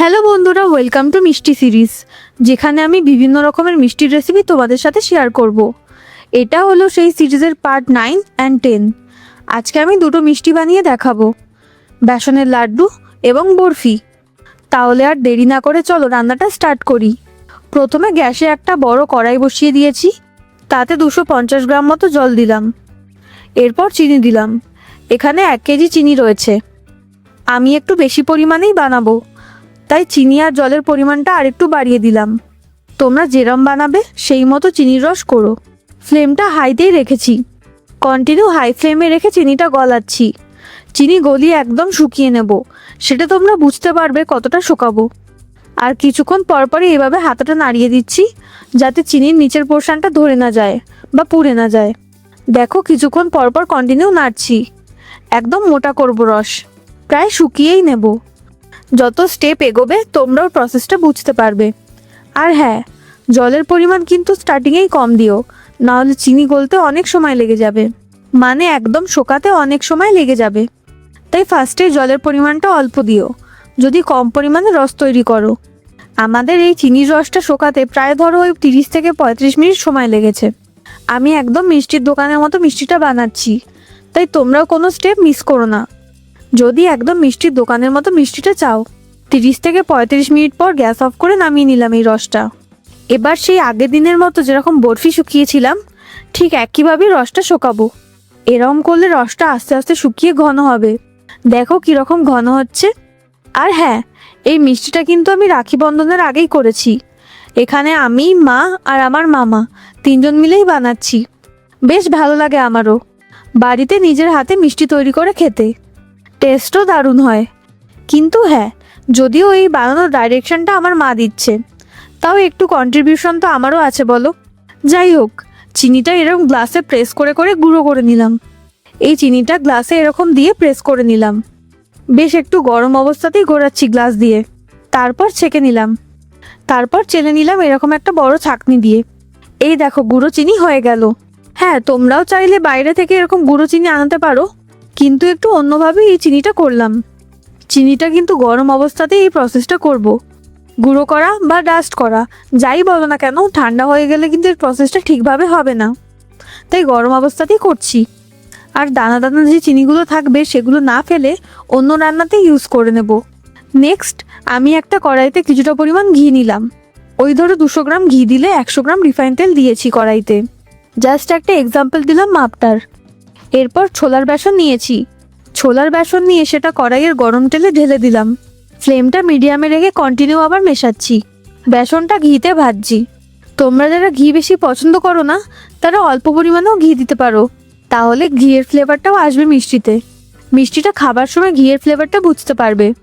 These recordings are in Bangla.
হ্যালো বন্ধুরা ওয়েলকাম টু মিষ্টি সিরিজ যেখানে আমি বিভিন্ন রকমের মিষ্টির রেসিপি তোমাদের সাথে শেয়ার করব। এটা হলো সেই সিরিজের পার্ট নাইন অ্যান্ড টেন আজকে আমি দুটো মিষ্টি বানিয়ে দেখাবো, বেসনের লাড্ডু এবং বরফি। তাহলে আর দেরি না করে চলো রান্নাটা স্টার্ট করি। প্রথমে গ্যাসে একটা বড় কড়াই বসিয়ে দিয়েছি, তাতে দুশো পঞ্চাশ গ্রাম মতো জল দিলাম। এরপর চিনি দিলাম, এখানে এক কেজি চিনি রয়েছে। আমি একটু বেশি পরিমাণেই বানাবো তাই চিনি আর জলের পরিমাণটা আরেকটু বাড়িয়ে দিলাম। তোমরা যেরম বানাবে, সেই মতো চিনির রস করো। ফ্লেমটা হাইতেই রেখেছি। কন্টিনিউ হাই ফ্লেমে রেখে চিনিটা গলাচ্ছি। চিনি গলিয়ে একদম শুকিয়ে নেব। সেটা তোমরা বুঝতে পারবে কতটা শুকাবো। আর কিছুক্ষণ পরপরই এভাবে হাতাটা নাড়িয়ে দিচ্ছি, যাতে চিনির নিচের পোর্শনটা ধরে না যায় বা পুড়ে না যায়। দেখো কিছুক্ষণ পরপর কন্টিনিউ নাড়ছি। একদম মোটা করব রস। প্রায় শুকিয়েই নেব। যত স্টেপ এগোবে, তোমরাও প্রসেসটা বুঝতে পারবে। আর হ্যাঁ জলের পরিমাণ কিন্তু স্টার্টিংয়েই কম দিও, নাহলে চিনি গলতে অনেক সময় লেগে যাবে। মানে একদম শোকাতে অনেক সময় লেগে যাবে। তাই ফার্স্টে জলের পরিমাণটা অল্প দিও, যদি কম পরিমাণে রস তৈরি করো। আমাদের এই চিনির রসটা শোকাতে প্রায় ধরো ওই তিরিশ থেকে পঁয়ত্রিশ মিনিট সময় লেগেছে। আমি একদম মিষ্টির দোকানের মতো মিষ্টিটা বানাচ্ছি। তাই তোমরাও কোনো স্টেপ মিস করো না। যদি একদম মিষ্টির দোকানের মতো মিষ্টিটা চাও। তিরিশ থেকে পঁয়ত্রিশ মিনিট পর গ্যাস অফ করে নামিয়ে নিলাম এই রসটা। এবার সেই আগের দিনের মতো যেরকম বরফি শুকিয়েছিলাম, ঠিক একইভাবেই রসটা শোকাবো। এরকম করলে রসটা আস্তে আস্তে শুকিয়ে ঘন হবে। দেখো কীরকম ঘন হচ্ছে। আর হ্যাঁ এই মিষ্টিটা কিন্তু আমি রাখি বন্ধনের আগেই করেছি। এখানে আমি, মা আর আমার মামা তিনজন মিলেই বানাচ্ছি। বেশ ভালো লাগে আমারও। বাড়িতে নিজের হাতে মিষ্টি তৈরি করে খেতে। টেস্টও দারুণ হয়। কিন্তু হ্যাঁ যদিও এই বানানোর ডাইরেকশনটা আমার মা দিচ্ছে, তাও একটু কন্ট্রিবিউশন তো আমারও আছে বলো। যাই হোক, চিনিটা এরকম গ্লাসে প্রেস করে করে গুঁড়ো করে নিলাম। এই চিনিটা গ্লাসে এরকম দিয়ে প্রেস করে নিলাম। বেশ একটু গরম অবস্থাতেই ঘোরাচ্ছি গ্লাস দিয়ে। তারপর ছেঁকে নিলাম। তারপর চেলে নিলাম এরকম একটা বড় ছাকনি দিয়ে। এই দেখো, গুঁড়ো চিনি হয়ে গেল। হ্যাঁ তোমরাও চাইলে বাইরে থেকে এরকম গুঁড়ো চিনি আনাতে পারো। কিন্তু একটু অন্যভাবে এই চিনিটা করলাম। চিনিটা কিন্তু গরম অবস্থাতে এই প্রসেসটা করব। গুঁড়ো করা বা ডাস্ট করা, যাই বলো না কেন, ঠান্ডা হয়ে গেলে কিন্তু এর প্রসেসটা ঠিকভাবে হবে না। তাই গরম অবস্থাতেই করছি। আর দানা দানা যে চিনিগুলো থাকবে, সেগুলো না ফেলে অন্য রান্নাতে ইউজ করে নেব। নেক্সট আমি একটা কড়াইতে কিছুটা পরিমাণ ঘি নিলাম। ওই ধরো দুশো গ্রাম ঘি দিলে একশো গ্রাম রিফাইন তেল দিয়েছি কড়াইতে। জাস্ট একটা এক্সাম্পল দিলাম মাপটার। এরপর ছোলার বেসন নিয়েছি। ছোলার বেসন নিয়ে সেটা কড়াইয়ের গরম তেলে ঢেলে দিলাম। ফ্লেমটা মিডিয়ামে রেখে কন্টিনিউ আবার মেশাচ্ছি। বেসনটা ঘিতে ভাজছি। তোমরা যারা ঘি বেশি পছন্দ করো না, তারা অল্প পরিমাণেও ঘি দিতে পারো। তাহলে ঘিয়ের ফ্লেভারটাও আসবে মিষ্টিতে। মিষ্টিটা খাবার সময় ঘিয়ের ফ্লেভারটা বুঝতে পারবে।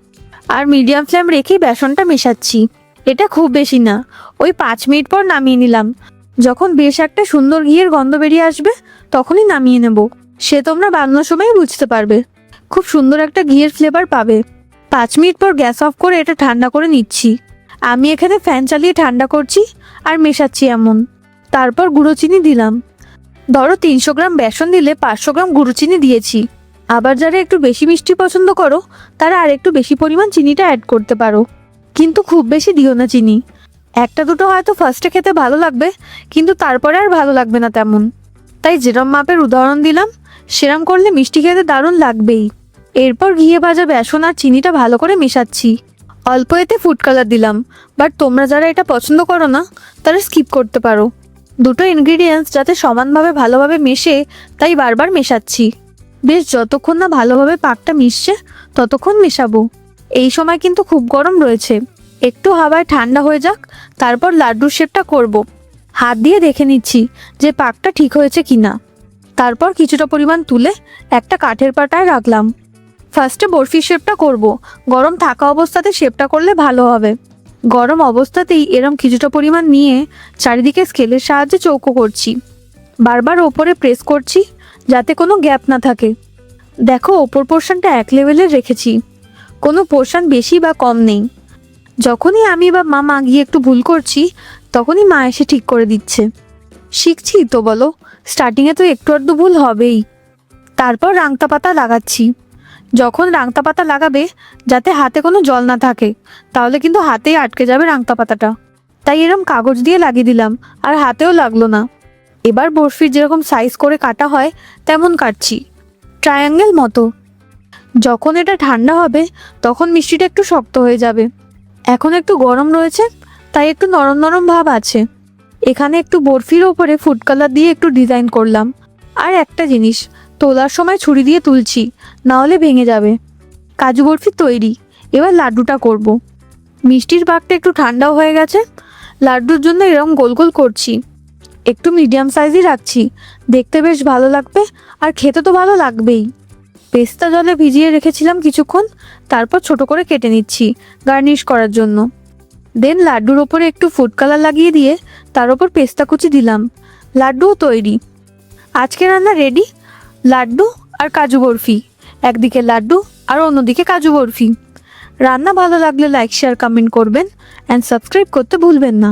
আর মিডিয়াম ফ্লেম রেখেই বেসনটা মেশাচ্ছি। এটা খুব বেশি না, ওই পাঁচ মিনিট পর নামিয়ে নিলাম। যখন বেশ একটা সুন্দর ঘিয়ের গন্ধ বেরিয়ে আসবে, তখনই নামিয়ে নেব। সে তোমরা বানানোর সময় বুঝতে পারবে। খুব সুন্দর একটা ঘিয়ের ফ্লেভার পাবে। পাঁচ মিনিট পর গ্যাস অফ করে এটা ঠান্ডা করে নিচ্ছি। আমি এখানে ফ্যান চালিয়ে ঠান্ডা করছি আর মেশাচ্ছি এমন। তারপর গুঁড়ো চিনি দিলাম। ধরো তিনশো গ্রাম বেসন দিলে পাঁচশো গ্রাম গুঁড়ো চিনি দিয়েছি। আবার যারা একটু বেশি মিষ্টি পছন্দ করো, তারা আর একটু বেশি পরিমাণ চিনিটা অ্যাড করতে পারো। কিন্তু খুব বেশি দিও না চিনি। একটা দুটো হয়তো ফার্স্টে খেতে ভালো লাগবে, কিন্তু তারপরে আর ভালো লাগবে না তেমন। তাই যেরম মাপের উদাহরণ দিলাম। সেরম করলে মিষ্টি খেতে দারুণ লাগবেই। এরপর ঘিয়ে ভাজা বেসন আর চিনিটা ভালো করে মেশাচ্ছি। অল্প এতে ফুড কালার দিলাম বাট তোমরা যারা এটা পছন্দ করো না, তারা স্কিপ করতে পারো। দুটো ইনগ্রিডিয়েন্টস যাতে সমানভাবে ভালোভাবে মেশে, তাই বারবার মেশাচ্ছি। বেশ যতক্ষণ না ভালোভাবে পাকটা মিশছে, ততক্ষণ মেশাবো। এই সময় কিন্তু খুব গরম রয়েছে। একটু হাওয়ায় ঠান্ডা হয়ে যাক, তারপর লাড্ডুর শেপটা করব। হাত দিয়ে দেখে নিচ্ছি যে পাকটা ঠিক হয়েছে কিনা। তারপর কিছুটা পরিমাণ তুলে একটা কাঠের পাটায় রাখলাম। ফার্স্টে বরফি শেপটা করব। গরম থাকা অবস্থাতে শেপটা করলে ভালো হবে। গরম অবস্থাতেই এরম কিছুটা পরিমাণ নিয়ে চারিদিকে স্কেলের সাহায্যে চৌকো করছি। বারবার ওপরে প্রেস করছি যাতে কোনো গ্যাপ না থাকে। দেখো, ওপর পোর্শনটা এক লেভেলের রেখেছি। কোনো পোর্শন বেশি বা কম নেই। যখনই আমি বা মামা গিয়ে একটু ভুল করছি, তখনই মা এসে ঠিক করে দিচ্ছে। শিখছি তো বলো। স্টার্টিংয়ে তো একটু আধটু ভুল হবেই। তারপর রাংতা পাতা লাগাচ্ছি। যখন রাংতা পাতা লাগাবে, যাতে হাতে কোনো জল না থাকে, তাহলে কিন্তু হাতেই আটকে যাবে রাংতা পাতাটা তাই এরম কাগজ দিয়ে লাগিয়ে দিলাম, আর হাতেও লাগল না। এবার বরফির যেরকম সাইজ করে কাটা হয়, তেমন কাটছি। ট্রায়াঙ্গেল মতো। যখন এটা ঠান্ডা হবে, তখন মিষ্টিটা একটু শক্ত হয়ে যাবে। এখন একটু গরম রয়েছে, তাই একটু নরম নরম ভাব আছে। এখানে একটু বরফির ওপরে ফুড কালার দিয়ে একটু ডিজাইন করলাম। আর একটা জিনিস, তোলার সময় ছুরি দিয়ে তুলছি, না হলে ভেঙে যাবে। কাজু বরফি তৈরি, এবার লাড্ডুটা করব। মিষ্টির পাকটা একটু ঠান্ডাও হয়ে গেছে, লাড্ডুর জন্য এরকম গোল গোল করছি। একটু মিডিয়াম সাইজই রাখছি, দেখতে বেশ ভালো লাগবে, আর খেতে তো ভালো লাগবেই। পেস্তা জলে ভিজিয়ে রেখেছিলাম কিছুক্ষণ, তারপর ছোট করে কেটে নিচ্ছি, গার্নিশ করার জন্য। দেন লাড্ডুর ওপরে একটু ফুড কালার লাগিয়ে দিয়ে তার ওপর পেস্তা কুচি দিলাম। লাড্ডুও তৈরি। আজকে রান্না রেডি লাড্ডু আর কাজু বরফি। একদিকে লাড্ডু আর অন্যদিকে কাজু বরফি। রান্না ভালো লাগলে লাইক শেয়ার কমেন্ট করবেন অ্যান্ড সাবস্ক্রাইব করতে ভুলবেন না।